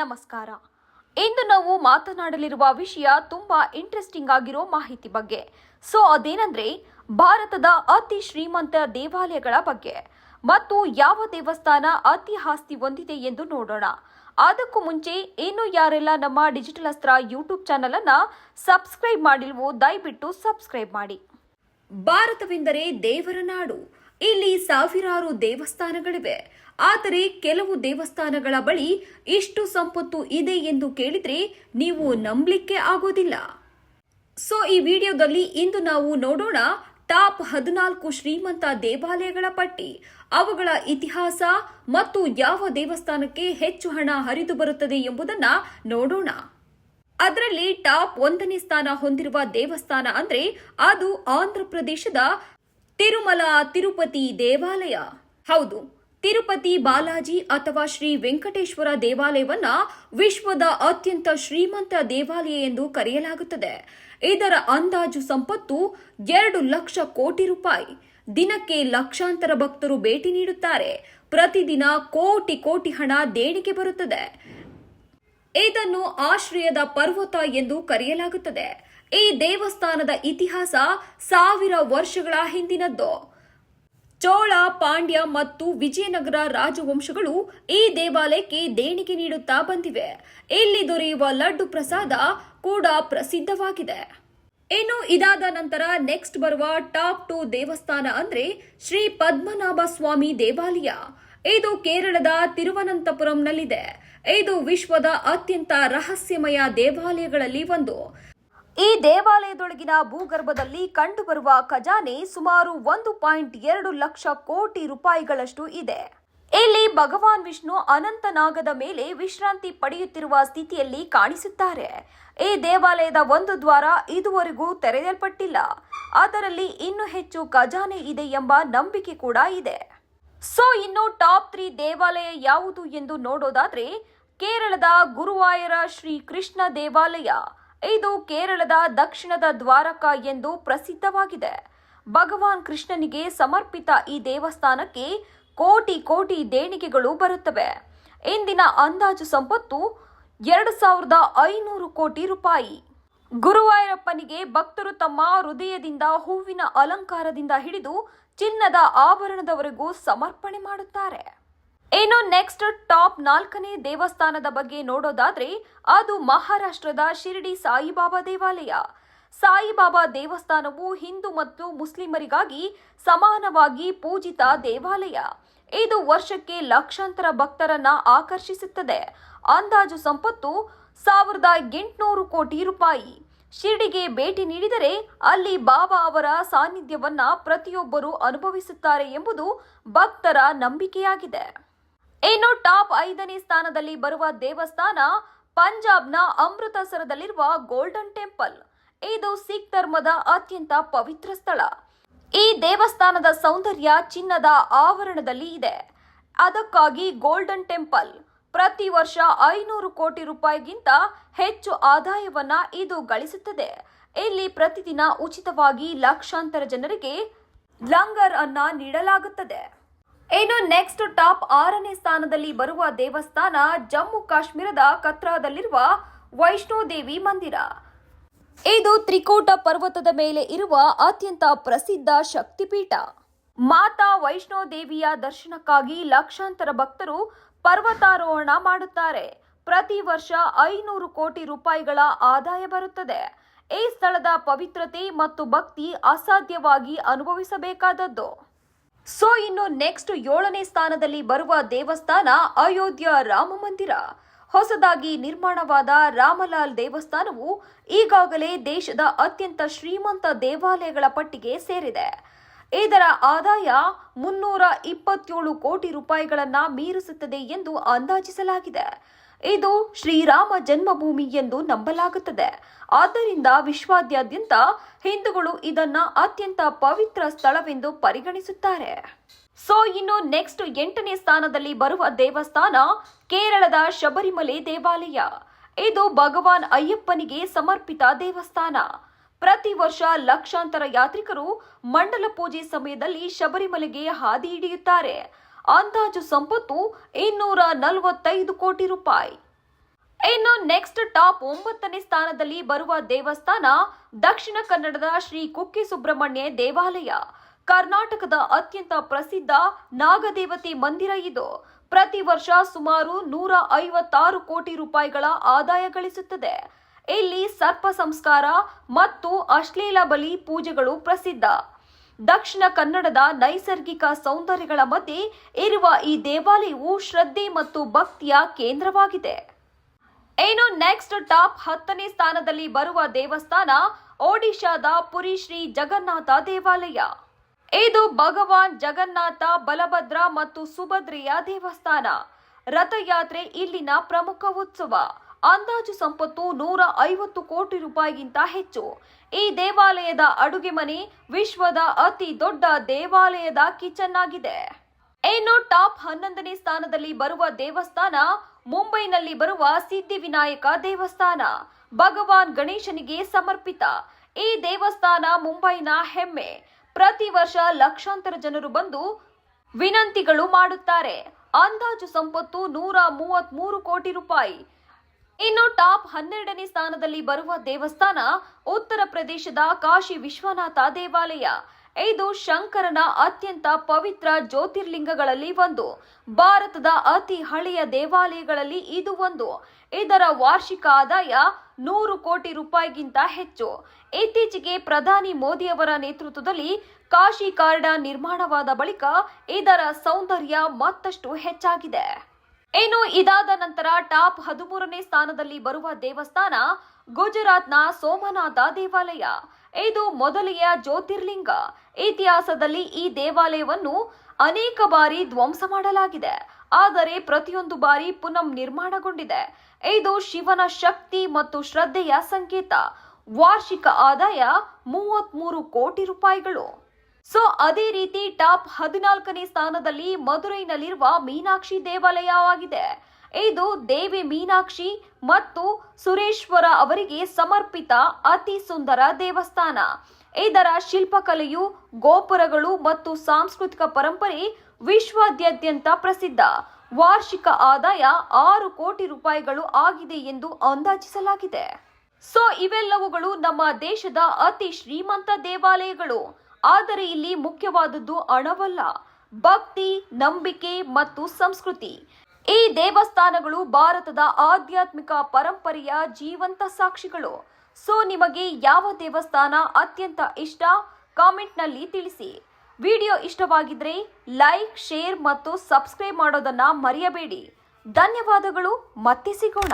ನಮಸ್ಕಾರ. ಇಂದು ನಾವು ಮಾತನಾಡಲಿರುವ ವಿಷಯ ತುಂಬಾ ಇಂಟ್ರೆಸ್ಟಿಂಗ್ ಆಗಿರೋ ಮಾಹಿತಿ ಬಗ್ಗೆ. ಸೊ ಅದೇನಂದ್ರೆ, ಭಾರತದ ಅತಿ ಶ್ರೀಮಂತ ದೇವಾಲಯಗಳ ಬಗ್ಗೆ. ಮತ್ತು ಯಾವ ದೇವಸ್ಥಾನ ಅತಿ ಆಸ್ತಿ ಹೊಂದಿದೆ ಎಂದು ನೋಡೋಣ. ಅದಕ್ಕೂ ಮುಂಚೆ, ಇನ್ನು ಯಾರೆಲ್ಲ ನಮ್ಮ ಡಿಜಿಟಲ್ ಅಸ್ತ್ರ ಯೂಟ್ಯೂಬ್ ಚಾನಲ್ ಅನ್ನ ಸಬ್ಸ್ಕ್ರೈಬ್ ಮಾಡಿಲ್ವೋ, ದಯವಿಟ್ಟು ಸಬ್ಸ್ಕ್ರೈಬ್ ಮಾಡಿ. ಭಾರತವೆಂದರೆ ದೇವರ ನಾಡು. ಇಲ್ಲಿ ಸಾವಿರಾರು ದೇವಸ್ಥಾನಗಳಿವೆ. ಆದರೆ ಕೆಲವು ದೇವಸ್ಥಾನಗಳ ಬಳಿ ಇಷ್ಟು ಸಂಪತ್ತು ಇದೆ ಎಂದು ಕೇಳಿದ್ರೆ ನೀವು ನಂಬಲಿಕ್ಕೆ ಆಗೋದಿಲ್ಲ. ಸೊ, ಈ ವಿಡಿಯೋದಲ್ಲಿ ಇಂದು ನಾವು ನೋಡೋಣ ಟಾಪ್ ಹದಿನಾಲ್ಕು ಶ್ರೀಮಂತ ದೇವಾಲಯಗಳ ಪಟ್ಟಿ. ಅವುಗಳ ಇತಿಹಾಸ ಮತ್ತು ಯಾವ ದೇವಸ್ಥಾನಕ್ಕೆ ಹೆಚ್ಚು ಹಣ ಹರಿದು ಬರುತ್ತದೆ ಎಂಬುದನ್ನ ನೋಡೋಣ. ಅದರಲ್ಲಿ ಟಾಪ್ ಒಂದನೇ ಸ್ಥಾನ ಹೊಂದಿರುವ ದೇವಸ್ಥಾನ ಅಂದ್ರೆ ಅದು ಆಂಧ್ರ ಪ್ರದೇಶದ ತಿರುಮಲ ತಿರುಪತಿ ದೇವಾಲಯ. ಹೌದು, ತಿರುಪತಿ ಬಾಲಾಜಿ ಅಥವಾ ಶ್ರೀ ವೆಂಕಟೇಶ್ವರ ದೇವಾಲಯವನ್ನ ವಿಶ್ವದ ಅತ್ಯಂತ ಶ್ರೀಮಂತ ದೇವಾಲಯ ಎಂದು ಕರೆಯಲಾಗುತ್ತದೆ. ಇದರ ಅಂದಾಜು ಸಂಪತ್ತು ಎರಡು ಲಕ್ಷ ಕೋಟಿ ರೂಪಾಯಿ. ದಿನಕ್ಕೆ ಲಕ್ಷಾಂತರ ಭಕ್ತರು ಭೇಟಿ ನೀಡುತ್ತಾರೆ. ಪ್ರತಿದಿನ ಕೋಟಿ ಕೋಟಿ ಹಣ ದೇಣಿಗೆ ಬರುತ್ತದೆ. ಇದನ್ನು ಆಶ್ರಯದ ಪರ್ವತ ಎಂದು ಕರೆಯಲಾಗುತ್ತದೆ. ಈ ದೇವಸ್ಥಾನದ ಇತಿಹಾಸ ಸಾವಿರ ವರ್ಷಗಳ ಹಿಂದಿನದ್ದು. ಚೋಳ, ಪಾಂಡ್ಯ ಮತ್ತು ವಿಜಯನಗರ ರಾಜವಂಶಗಳು ಈ ದೇವಾಲಯಕ್ಕೆ ದೇಣಿಗೆ ನೀಡುತ್ತಾ ಬಂದಿವೆ. ಇಲ್ಲಿ ದೊರೆಯುವ ಲಡ್ಡು ಪ್ರಸಾದ ಕೂಡ ಪ್ರಸಿದ್ಧವಾಗಿದೆ. ಇನ್ನು ಇದಾದ ನಂತರ ನೆಕ್ಸ್ಟ್ ಬರುವ ಟಾಪ್ ಟು ದೇವಸ್ಥಾನ ಅಂದ್ರೆ ಶ್ರೀ ಪದ್ಮನಾಭ ಸ್ವಾಮಿ ದೇವಾಲಯ. ಇದು ಕೇರಳದ ತಿರುವನಂತಪುರಂನಲ್ಲಿದೆ. ಇದು ವಿಶ್ವದ ಅತ್ಯಂತ ರಹಸ್ಯಮಯ ದೇವಾಲಯಗಳಲ್ಲಿ ಒಂದು. ಈ ದೇವಾಲಯದೊಳಗಿನ ಭೂಗರ್ಭದಲ್ಲಿ ಕಂಡುಬರುವ ಖಜಾನೆ ಸುಮಾರು ಒಂದು ಪಾಯಿಂಟ್ ಎರಡು ಲಕ್ಷ ಕೋಟಿ ರೂಪಾಯಿಗಳಷ್ಟು ಇದೆ. ಇಲ್ಲಿ ಭಗವಾನ್ ವಿಷ್ಣು ಅನಂತನಾಗದ ಮೇಲೆ ವಿಶ್ರಾಂತಿ ಪಡೆಯುತ್ತಿರುವ ಸ್ಥಿತಿಯಲ್ಲಿ ಕಾಣಿಸುತ್ತಾರೆ. ಈ ದೇವಾಲಯದ ಒಂದು ದ್ವಾರ ಇದುವರೆಗೂ ತೆರೆಯಲ್ಪಟ್ಟಿಲ್ಲ. ಅದರಲ್ಲಿ ಇನ್ನೂ ಹೆಚ್ಚು ಖಜಾನೆ ಇದೆ ಎಂಬ ನಂಬಿಕೆ ಕೂಡ ಇದೆ. ಸೊ, ಇನ್ನು ಟಾಪ್ ತ್ರೀ ದೇವಾಲಯ ಯಾವುದು ಎಂದು ನೋಡೋದಾದ್ರೆ, ಕೇರಳದ ಗುರುವಾಯರ ಶ್ರೀ ಕೃಷ್ಣ ದೇವಾಲಯ. ಇದು ಕೇರಳದ ದಕ್ಷಿಣದ ದ್ವಾರಕ ಎಂದು ಪ್ರಸಿದ್ಧವಾಗಿದೆ. ಭಗವಾನ್ ಕೃಷ್ಣನಿಗೆ ಸಮರ್ಪಿತ ಈ ದೇವಸ್ಥಾನಕ್ಕೆ ಕೋಟಿ ಕೋಟಿ ದೇಣಿಗೆಗಳು ಬರುತ್ತವೆ. ಇಂದಿನ ಅಂದಾಜು ಸಂಪತ್ತು ಎರಡು ಸಾವಿರದ ಐನೂರು ಕೋಟಿ ರೂಪಾಯಿ. ಗುರುವಾಯೂರಪ್ಪನಿಗೆ ಭಕ್ತರು ತಮ್ಮ ಹೃದಯದಿಂದ ಹೂವಿನ ಅಲಂಕಾರದಿಂದ ಹಿಡಿದು ಚಿನ್ನದ ಆಭರಣದವರೆಗೂ ಸಮರ್ಪಣೆ ಮಾಡುತ್ತಾರೆ. ಇನ್ನು ನೆಕ್ಸ್ಟ್ ಟಾಪ್ ನಾಲ್ಕನೇ ದೇವಸ್ಥಾನದ ಬಗ್ಗೆ ನೋಡೋದಾದ್ರೆ ಅದು ಮಹಾರಾಷ್ಟ್ರದ ಶಿರಡಿ ಸಾಯಿಬಾಬಾ ದೇವಾಲಯ. ಸಾಯಿಬಾಬಾ ದೇವಸ್ಥಾನವು ಹಿಂದೂ ಮತ್ತು ಮುಸ್ಲಿಮರಿಗಾಗಿ ಸಮಾನವಾಗಿ ಪೂಜಿತ ದೇವಾಲಯ. ಇದು ವರ್ಷಕ್ಕೆ ಲಕ್ಷಾಂತರ ಭಕ್ತರನ್ನ ಆಕರ್ಷಿಸುತ್ತದೆ. ಅಂದಾಜು ಸಂಪತ್ತು ಸಾವಿರದ ಎಂಟುನೂರು ಕೋಟಿ ರೂಪಾಯಿ. ಶಿರಡಿಗೆ ಭೇಟಿ ನೀಡಿದರೆ ಅಲ್ಲಿ ಬಾಬಾ ಅವರ ಸಾನ್ನಿಧ್ಯವನ್ನ ಪ್ರತಿಯೊಬ್ಬರು ಅನುಭವಿಸುತ್ತಾರೆ ಎಂಬುದು ಭಕ್ತರ ನಂಬಿಕೆಯಾಗಿದೆ. ಇನ್ನು ಟಾಪ್ ಐದನೇ ಸ್ಥಾನದಲ್ಲಿ ಬರುವ ದೇವಸ್ಥಾನ ಪಂಜಾಬ್ನ ಅಮೃತಸರದಲ್ಲಿರುವ ಗೋಲ್ಡನ್ ಟೆಂಪಲ್. ಇದು ಸಿಖ್ ಧರ್ಮದ ಅತ್ಯಂತ ಪವಿತ್ರ ಸ್ಥಳ. ಈ ದೇವಸ್ಥಾನದ ಸೌಂದರ್ಯ ಚಿನ್ನದ ಆವರಣದಲ್ಲಿ ಇದೆ. ಅದಕ್ಕಾಗಿ ಗೋಲ್ಡನ್ ಟೆಂಪಲ್ ಪ್ರತಿ ವರ್ಷ ಐನೂರು ಕೋಟಿ ರೂಪಾಯಿಗಿಂತ ಹೆಚ್ಚು ಆದಾಯವನ್ನ ಇದು ಗಳಿಸುತ್ತದೆ. ಇಲ್ಲಿ ಪ್ರತಿದಿನ ಉಚಿತವಾಗಿ ಲಕ್ಷಾಂತರ ಜನರಿಗೆ ಲಂಗರ್ ಅನ್ನ ನೀಡಲಾಗುತ್ತದೆ. ಇನ್ನು ನೆಕ್ಸ್ಟ್ ಟಾಪ್ ಆರನೇ ಸ್ಥಾನದಲ್ಲಿ ಬರುವ ದೇವಸ್ಥಾನ ಜಮ್ಮು ಕಾಶ್ಮೀರದ ಕತ್ರಾದಲ್ಲಿರುವ ವೈಷ್ಣೋದೇವಿ ಮಂದಿರ. ಇದು ತ್ರಿಕೋಟ ಪರ್ವತದ ಮೇಲೆ ಇರುವ ಅತ್ಯಂತ ಪ್ರಸಿದ್ಧ ಶಕ್ತಿಪೀಠ. ಮಾತಾ ವೈಷ್ಣೋದೇವಿಯ ದರ್ಶನಕ್ಕಾಗಿ ಲಕ್ಷಾಂತರ ಭಕ್ತರು ಪರ್ವತಾರೋಹಣ ಮಾಡುತ್ತಾರೆ. ಪ್ರತಿ ವರ್ಷ ಐನೂರು ಕೋಟಿ ರೂಪಾಯಿಗಳ ಆದಾಯ ಬರುತ್ತದೆ. ಈ ಸ್ಥಳದ ಪವಿತ್ರತೆ ಮತ್ತು ಭಕ್ತಿ ಅಸಾಧ್ಯವಾಗಿ ಅನುಭವಿಸಬೇಕಾದದ್ದು. ಸೊ ಇನ್ನು ನೆಕ್ಸ್ಟ್ ಏಳನೇ ಸ್ಥಾನದಲ್ಲಿ ಬರುವ ದೇವಸ್ಥಾನ ಅಯೋಧ್ಯ ರಾಮ ಮಂದಿರ. ಹೊಸದಾಗಿ ನಿರ್ಮಾಣವಾದ ರಾಮಲಾಲ್ ದೇವಸ್ಥಾನವು ಈಗಾಗಲೇ ದೇಶದ ಅತ್ಯಂತ ಶ್ರೀಮಂತ ದೇವಾಲಯಗಳ ಪಟ್ಟಿಗೆ ಸೇರಿದೆ. ಇದರ ಆದಾಯ ಮುನ್ನೂರ ಇಪ್ಪತ್ತೇಳು ಕೋಟಿ ರೂಪಾಯಿಗಳನ್ನ ಮೀರಿಸುತ್ತದೆ ಎಂದು ಅಂದಾಜಿಸಲಾಗಿದೆ. ಇದು ಶ್ರೀರಾಮ ಜನ್ಮಭೂಮಿ ಎಂದು ನಂಬಲಾಗುತ್ತದೆ. ಆದ್ದರಿಂದ ವಿಶ್ವಾದ್ಯಂತ ಹಿಂದೂಗಳು ಇದನ್ನ ಅತ್ಯಂತ ಪವಿತ್ರ ಸ್ಥಳವೆಂದು ಪರಿಗಣಿಸುತ್ತಾರೆ. ಸೊ ಇನ್ನು ನೆಕ್ಸ್ಟ್ ಎಂಟನೇ ಸ್ಥಾನದಲ್ಲಿ ಬರುವ ದೇವಸ್ಥಾನ ಕೇರಳದ ಶಬರಿಮಲೆ ದೇವಾಲಯ. ಇದು ಭಗವಾನ್ ಅಯ್ಯಪ್ಪನಿಗೆ ಸಮರ್ಪಿತ ದೇವಸ್ಥಾನ. ಪ್ರತಿ ವರ್ಷ ಲಕ್ಷಾಂತರ ಯಾತ್ರಿಕರು ಮಂಡಲ ಪೂಜೆ ಸಮಯದಲ್ಲಿ ಶಬರಿಮಲೆಗೆ ಹಾದಿ ಹಿಡಿಯುತ್ತಾರೆ. ಅಂದಾಜು ಸಂಪತ್ತು ಇನ್ನೂರ ನಲವತ್ತೈದು ಕೋಟಿ ರೂಪಾಯಿ. ಇನ್ನು ನೆಕ್ಸ್ಟ್ ಟಾಪ್ ಒಂಬತ್ತನೇ ಸ್ಥಾನದಲ್ಲಿ ಬರುವ ದೇವಸ್ಥಾನ ದಕ್ಷಿಣ ಕನ್ನಡದ ಶ್ರೀ ಕುಕ್ಕೆ ಸುಬ್ರಹ್ಮಣ್ಯ ದೇವಾಲಯ. ಕರ್ನಾಟಕದ ಅತ್ಯಂತ ಪ್ರಸಿದ್ಧ ನಾಗದೇವತೆ ಮಂದಿರ ಇದು. ಪ್ರತಿ ವರ್ಷ ಸುಮಾರು ನೂರ ಐವತ್ತಾರು ಕೋಟಿ ರೂಪಾಯಿಗಳ ಆದಾಯ ಗಳಿಸುತ್ತದೆ. ಇಲ್ಲಿ ಸರ್ಪ ಸಂಸ್ಕಾರ ಮತ್ತು ಅಶ್ಲೀಲ ಬಲಿ ಪೂಜೆಗಳು ಪ್ರಸಿದ್ಧ. ದಕ್ಷಿಣ ಕನ್ನಡದ ನೈಸರ್ಗಿಕ ಸೌಂದರ್ಯಗಳ ಮಧ್ಯೆ ಇರುವ ಈ ದೇವಾಲಯವು ಶ್ರದ್ಧೆ ಮತ್ತು ಭಕ್ತಿಯ ಕೇಂದ್ರವಾಗಿದೆ. ಏನು ನೆಕ್ಸ್ಟ್ ಟಾಪ್ ಹತ್ತನೇ ಸ್ಥಾನದಲ್ಲಿ ಬರುವ ದೇವಸ್ಥಾನ ಒಡಿಶಾದ ಪುರಿ ಶ್ರೀ ಜಗನ್ನಾಥ ದೇವಾಲಯ. ಇದು ಭಗವಾನ್ ಜಗನ್ನಾಥ ಬಲಭದ್ರ ಮತ್ತು ಸುಭದ್ರೆಯ ದೇವಸ್ಥಾನ. ರಥಯಾತ್ರೆ ಇಲ್ಲಿನ ಪ್ರಮುಖ ಉತ್ಸವ. ಅಂದಾಜು ಸಂಪತ್ತು ನೂರ ಐವತ್ತು ಕೋಟಿ ರೂಪಾಯಿಗಿಂತ ಹೆಚ್ಚು. ಈ ದೇವಾಲಯದ ಅಡುಗೆ ಮನೆ ವಿಶ್ವದ ಅತಿ ದೊಡ್ಡ ದೇವಾಲಯದ ಕಿಚನ್ ಆಗಿದೆ. ಇನ್ನು ಟಾಪ್ ಹನ್ನೊಂದನೇ ಸ್ಥಾನದಲ್ಲಿ ಬರುವ ದೇವಸ್ಥಾನ, ಮುಂಬೈನಲ್ಲಿ ಬರುವ ಸಿದ್ಧಿವಿನಾಯಕ ದೇವಸ್ಥಾನ, ಭಗವಾನ್ ಗಣೇಶನಿಗೆ ಸಮರ್ಪಿತ. ಈ ದೇವಸ್ಥಾನ ಮುಂಬೈನ ಹೆಮ್ಮೆ. ಪ್ರತಿ ವರ್ಷ ಲಕ್ಷಾಂತರ ಜನರು ಬಂದು ವಿನಂತಿಗಳು ಮಾಡುತ್ತಾರೆ. ಅಂದಾಜು ಸಂಪತ್ತು ನೂರ ಮೂವತ್ತ್ ಮೂರು ಕೋಟಿ ರೂಪಾಯಿ. ಇನ್ನು ಟಾಪ್ ಹನ್ನೆರಡನೇ ಸ್ಥಾನದಲ್ಲಿ ಬರುವ ದೇವಸ್ಥಾನ ಉತ್ತರ ಪ್ರದೇಶದ ಕಾಶಿ ವಿಶ್ವನಾಥ ದೇವಾಲಯ. ಇದು ಶಂಕರನ ಅತ್ಯಂತ ಪವಿತ್ರ ಜ್ಯೋತಿರ್ಲಿಂಗಗಳಲ್ಲಿ ಒಂದು. ಭಾರತದ ಅತಿ ಹಳೆಯ ದೇವಾಲಯಗಳಲ್ಲಿ ಇದು ಒಂದು. ಇದರ ವಾರ್ಷಿಕ ಆದಾಯ ನೂರು ಕೋಟಿ ರೂಪಾಯಿಗಿಂತ ಹೆಚ್ಚು. ಇತ್ತೀಚೆಗೆ ಪ್ರಧಾನಿ ಮೋದಿಯವರ ನೇತೃತ್ವದಲ್ಲಿ ಕಾಶಿ ಕಾರ್ಡ ನಿರ್ಮಾಣವಾದ ಬಳಿಕ ಇದರ ಸೌಂದರ್ಯ ಮತ್ತಷ್ಟು ಹೆಚ್ಚಾಗಿದೆ. ಇನ್ನು ಇದಾದ ನಂತರ ಟಾಪ್ ಹದಿಮೂರನೇ ಸ್ಥಾನದಲ್ಲಿ ಬರುವ ದೇವಸ್ಥಾನ ಗುಜರಾತ್ನ ಸೋಮನಾಥ ದೇವಾಲಯ. ಇದು ಮೊದಲೆಯ ಜ್ಯೋತಿರ್ಲಿಂಗ. ಇತಿಹಾಸದಲ್ಲಿ ಈ ದೇವಾಲಯವನ್ನು ಅನೇಕ ಬಾರಿ ಧ್ವಂಸ ಮಾಡಲಾಗಿದೆ. ಆದರೆ ಪ್ರತಿಯೊಂದು ಬಾರಿ ಪುನಃ ನಿರ್ಮಾಣಗೊಂಡಿದೆ. ಇದು ಶಿವನ ಶಕ್ತಿ ಮತ್ತು ಶ್ರದ್ಧೆಯ ಸಂಕೇತ. ವಾರ್ಷಿಕ ಆದಾಯ ಮೂವತ್ಮೂರು ಕೋಟಿ ರೂಪಾಯಿಗಳು. ಸೊ, ಅದೇ ರೀತಿ ಟಾಪ್ ಹದಿನಾಲ್ಕನೇ ಸ್ಥಾನದಲ್ಲಿ ಮಧುರೈನಲ್ಲಿರುವ ಮೀನಾಕ್ಷಿ ದೇವಾಲಯವಾಗಿದೆ. ಇದು ದೇವಿ ಮೀನಾಕ್ಷಿ ಮತ್ತು ಸುರೇಶ್ವರ ಅವರಿಗೆ ಸಮರ್ಪಿತ ಅತಿ ಸುಂದರ ದೇವಸ್ಥಾನ. ಇದರ ಶಿಲ್ಪಕಲೆಯು ಗೋಪುರಗಳು ಮತ್ತು ಸಾಂಸ್ಕೃತಿಕ ಪರಂಪರೆ ವಿಶ್ವಾದ್ಯಂತ ಪ್ರಸಿದ್ಧ. ವಾರ್ಷಿಕ ಆದಾಯ ಆರು ಕೋಟಿ ರೂಪಾಯಿಗಳು ಆಗಿದೆ ಎಂದು ಅಂದಾಜಿಸಲಾಗಿದೆ. ಸೊ, ಇವೆಲ್ಲವುಗಳು ನಮ್ಮ ದೇಶದ ಅತಿ ಶ್ರೀಮಂತ ದೇವಾಲಯಗಳು. ಆದರೆ ಇಲ್ಲಿ ಮುಖ್ಯವಾದದ್ದು ಹಣವಲ್ಲ. ಭಕ್ತಿ, ನಂಬಿಕೆ ಮತ್ತು ಸಂಸ್ಕೃತಿ. ಈ ದೇವಸ್ಥಾನಗಳು ಭಾರತದ ಆಧ್ಯಾತ್ಮಿಕ ಪರಂಪರೆಯ ಜೀವಂತ ಸಾಕ್ಷಿಗಳು. ಸೊ, ನಿಮಗೆ ಯಾವ ದೇವಸ್ಥಾನ ಅತ್ಯಂತ ಇಷ್ಟ? ಕಾಮೆಂಟ್ನಲ್ಲಿ ತಿಳಿಸಿ. ವಿಡಿಯೋ ಇಷ್ಟವಾಗಿದ್ರೆ ಲೈಕ್, ಶೇರ್ ಮತ್ತು ಸಬ್ಸ್ಕ್ರೈಬ್ ಮಾಡೋದನ್ನ ಮರೆಯಬೇಡಿ. ಧನ್ಯವಾದಗಳು. ಮತ್ತೆ ಸಿಗೋಣ.